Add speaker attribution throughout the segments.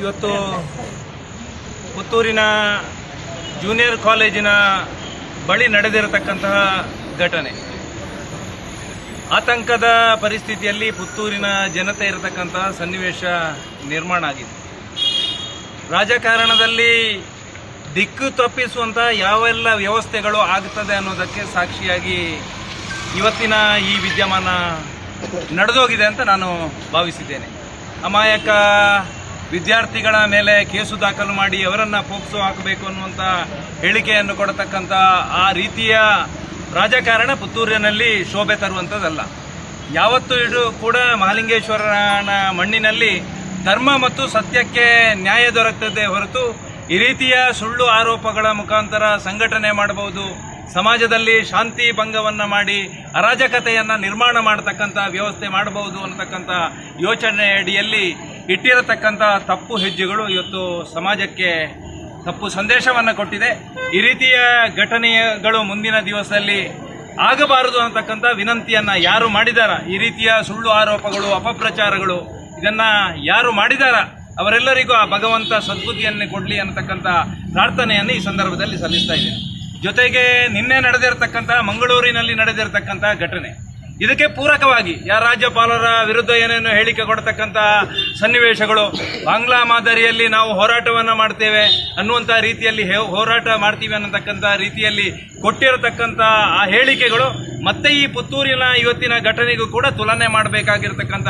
Speaker 1: ಇವತ್ತು ಪುತ್ತೂರಿನ ಜೂನಿಯರ್ ಕಾಲೇಜಿನ ಬಳಿ ನಡೆದಿರತಕ್ಕಂತಹ ಘಟನೆ. ಆತಂಕದ ಪರಿಸ್ಥಿತಿಯಲ್ಲಿ ಪುತ್ತೂರಿನ ಜನತೆ ಇರತಕ್ಕಂತಹ ಸನ್ನಿವೇಶ ನಿರ್ಮಾಣ ಆಗಿದೆ. ರಾಜಕಾರಣದಲ್ಲಿ ದಿಕ್ಕು ತಪ್ಪಿಸುವಂತಹ ಯಾವೆಲ್ಲ ವ್ಯವಸ್ಥೆಗಳು ಆಗ್ತದೆ ಅನ್ನೋದಕ್ಕೆ ಸಾಕ್ಷಿಯಾಗಿ ಇವತ್ತಿನ ಈ ವಿದ್ಯಮಾನ ನಡೆದೋಗಿದೆ ಅಂತ ನಾನು ಭಾವಿಸಿದ್ದೇನೆ. ಅಮಾಯಕ ವಿದ್ಯಾರ್ಥಿಗಳ ಮೇಲೆ ಕೇಸು ದಾಖಲು ಮಾಡಿ ಅವರನ್ನು ಪೋಕ್ಸೋ ಹಾಕಬೇಕು ಅನ್ನುವಂಥ ಹೇಳಿಕೆಯನ್ನು ಕೊಡತಕ್ಕಂಥ ಆ ರೀತಿಯ ರಾಜಕಾರಣ ಪುತ್ತೂರಿನಲ್ಲಿ ಶೋಭೆ ತರುವಂಥದ್ದಲ್ಲ. ಯಾವತ್ತೂ ಇದು ಕೂಡ ಮಹಾಲಿಂಗೇಶ್ವರನ ಮಣ್ಣಿನಲ್ಲಿ ಧರ್ಮ ಮತ್ತು ಸತ್ಯಕ್ಕೆ ನ್ಯಾಯ ದೊರಕುತ್ತದೆ ಹೊರತು ಈ ರೀತಿಯ ಸುಳ್ಳು ಆರೋಪಗಳ ಮುಖಾಂತರ ಸಂಘಟನೆ ಮಾಡಬಹುದು. ಸಮಾಜದಲ್ಲಿ ಶಾಂತಿ ಭಂಗವನ್ನ ಮಾಡಿ ಅರಾಜಕತೆಯನ್ನು ನಿರ್ಮಾಣ ಮಾಡತಕ್ಕಂಥ ವ್ಯವಸ್ಥೆ ಮಾಡಬಹುದು ಅನ್ನತಕ್ಕಂಥ ಯೋಚನೆ ಅಡಿಯಲ್ಲಿ ಇಟ್ಟಿರತಕ್ಕಂಥ ತಪ್ಪು ಹೆಜ್ಜೆಗಳು ಇವತ್ತು ಸಮಾಜಕ್ಕೆ ತಪ್ಪು ಸಂದೇಶವನ್ನು ಕೊಟ್ಟಿದೆ. ಈ ರೀತಿಯ ಘಟನೆಗಳು ಮುಂದಿನ ದಿವಸದಲ್ಲಿ ಆಗಬಾರದು ಅಂತಕ್ಕಂಥ ವಿನಂತಿಯನ್ನ ಯಾರು ಮಾಡಿದಾರ? ಈ ರೀತಿಯ ಸುಳ್ಳು ಆರೋಪಗಳು, ಅಪಪ್ರಚಾರಗಳು, ಇದನ್ನ ಯಾರು ಮಾಡಿದಾರ? ಅವರೆಲ್ಲರಿಗೂ ಆ ಭಗವಂತ ಸದ್ಬುದ್ಧಿಯನ್ನೇ ಕೊಡಲಿ ಅನ್ನತಕ್ಕಂಥ ಪ್ರಾರ್ಥನೆಯನ್ನು ಈ ಸಂದರ್ಭದಲ್ಲಿ ಸಲ್ಲಿಸ್ತಾ ಇದ್ದೇನೆ. ಜೊತೆಗೆ ನಿನ್ನೆ ನಡೆದಿರತಕ್ಕಂಥ ಮಂಗಳೂರಿನಲ್ಲಿ ನಡೆದಿರತಕ್ಕಂಥ ಘಟನೆ. ಇದಕ್ಕೆ ಪೂರಕವಾಗಿ ಯಾರ ರಾಜ್ಯಪಾಲರ ವಿರುದ್ಧ ಏನೇನು ಹೇಳಿಕೆ ಕೊಡತಕ್ಕಂಥ ಸನ್ನಿವೇಶಗಳು, ಬಾಂಗ್ಲಾ ಮಾದರಿಯಲ್ಲಿ ನಾವು ಹೋರಾಟವನ್ನ ಮಾಡ್ತೇವೆ ಅನ್ನುವಂಥ ರೀತಿಯಲ್ಲಿ ಹೋರಾಟ ಮಾಡ್ತೀವಿ ಅನ್ನತಕ್ಕಂಥ ರೀತಿಯಲ್ಲಿ ಕೊಟ್ಟಿರತಕ್ಕಂಥ ಆ ಹೇಳಿಕೆಗಳು, ಮತ್ತೆ ಈ ಪುತ್ತೂರಿನ ಇವತ್ತಿನ ಘಟನೆಗೂ ಕೂಡ ತುಲನೆ ಮಾಡಬೇಕಾಗಿರ್ತಕ್ಕಂಥ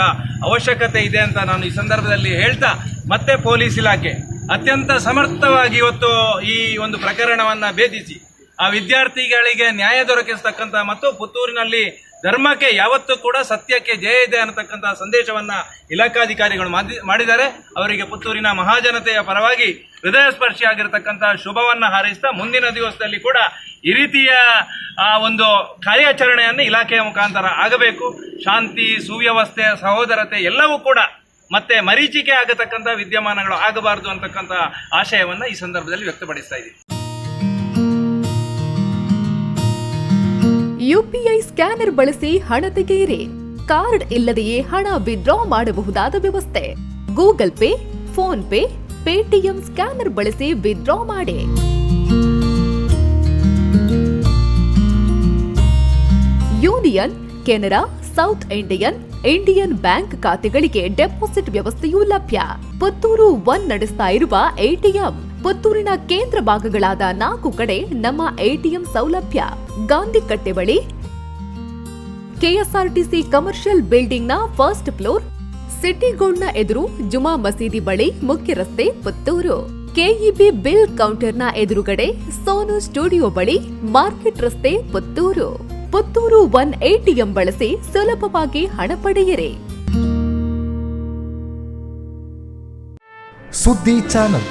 Speaker 1: ಅವಶ್ಯಕತೆ ಇದೆ ಅಂತ ನಾನು ಈ ಸಂದರ್ಭದಲ್ಲಿ ಹೇಳ್ತಾ, ಮತ್ತೆ ಪೊಲೀಸ್ ಇಲಾಖೆ ಅತ್ಯಂತ ಸಮರ್ಥವಾಗಿ ಇವತ್ತು ಈ ಒಂದು ಪ್ರಕರಣವನ್ನ ಭೇದಿಸಿ, ಆ ವಿದ್ಯಾರ್ಥಿಗಳಿಗೆ ನ್ಯಾಯ ದೊರಕಿಸ್ತಕ್ಕಂಥ ಮತ್ತು ಪುತ್ತೂರಿನಲ್ಲಿ ಧರ್ಮಕ್ಕೆ ಯಾವತ್ತೂ ಕೂಡ ಸತ್ಯಕ್ಕೆ ಜಯ ಇದೆ ಅನ್ನತಕ್ಕಂಥ ಸಂದೇಶವನ್ನ ಇಲಾಖಾಧಿಕಾರಿಗಳು ಮಾಡಿದ್ದಾರೆ. ಅವರಿಗೆ ಪುತ್ತೂರಿನ ಮಹಾಜನತೆಯ ಪರವಾಗಿ ಹೃದಯ ಸ್ಪರ್ಶಿಯಾಗಿರ್ತಕ್ಕಂಥ ಶುಭವನ್ನ ಹಾರೈಸ್ತಾ ಮುಂದಿನ ದಿವಸದಲ್ಲಿ ಕೂಡ ಈ ರೀತಿಯ, ಆ, ಒಂದು ಕಾರ್ಯಾಚರಣೆಯನ್ನು ಇಲಾಖೆಯ ಮುಖಾಂತರ ಆಗಬೇಕು. ಶಾಂತಿ, ಸುವ್ಯವಸ್ಥೆ, ಸಹೋದರತೆ ಎಲ್ಲವೂ ಕೂಡ ಮತ್ತೆ ಮರೀಚಿಕೆ ಆಗತಕ್ಕಂಥ ವಿದ್ಯಮಾನಗಳು ಆಗಬಾರದು ಅಂತಕ್ಕಂಥ ಆಶಯವನ್ನು ಈ ಸಂದರ್ಭದಲ್ಲಿ ವ್ಯಕ್ತಪಡಿಸ್ತಾ ಇದ್ದೀನಿ.
Speaker 2: ಯುಪಿಐ ಸ್ಕ್ಯಾನರ್ ಬಳಸಿ ಹಣ ತೆಗೆಯಿರಿ. ಕಾರ್ಡ್ ಇಲ್ಲದೆಯೇ ಹಣ ವಿಡ್ರಾ ಮಾಡಬಹುದಾದ ವ್ಯವಸ್ಥೆ. Google Pay, PhonePe, Paytm scanner ಬಳಸಿ ವಿಡ್ರಾ ಮಾಡಿ. Union Canara South Indian Indian bank ಖಾತೆಗಳಿಗೆ ಡೆಪಾಸಿಟ್ ವ್ಯವಸ್ಥೆಯೂ ಲಭ್ಯ. ಪುತ್ತೂರು ಒನ್ ನಡೆಸ್ತಾ ಇರುವ ಎಟಿಎಂ ಪುತ್ತೂರಿನ ಕೇಂದ್ರ ಭಾಗಗಳಾದ ನಾಲ್ಕು ಕಡೆ ನಮ್ಮ ಎಟಿಎಂ ಸೌಲಭ್ಯ. ಗಾಂಧಿ ಕಟ್ಟೆ ಬಳಿ ಕೆಎಸ್ಆರ್ಟಿಸಿ ಕಮರ್ಷಿಯಲ್ ಬಿಲ್ಡಿಂಗ್ನ ಫಸ್ಟ್ ಫ್ಲೋರ್ ಸಿಟಿ ಗೋಲ್ಡ್ನ ಎದುರು ಜುಮಾ ಮಸೀದಿ ಬಳಿ ಮುಖ್ಯ ರಸ್ತೆ ಪುತ್ತೂರು. ಕೆಇಬಿ ಬಿಲ್ ಕೌಂಟರ್ನ ಎದುರುಗಡೆ ಸೋನು ಸ್ಟುಡಿಯೋ ಬಳಿ ಮಾರ್ಕೆಟ್ ರಸ್ತೆ ಪುತ್ತೂರು. ಪುತ್ತೂರು ಒನ್ ಎಟಿಎಂ ಬಳಸಿ ಸುಲಭವಾಗಿ ಹಣ ಪಡೆಯಿರಿ.
Speaker 3: ಸುದ್ದಿ ಚಾನಲ್.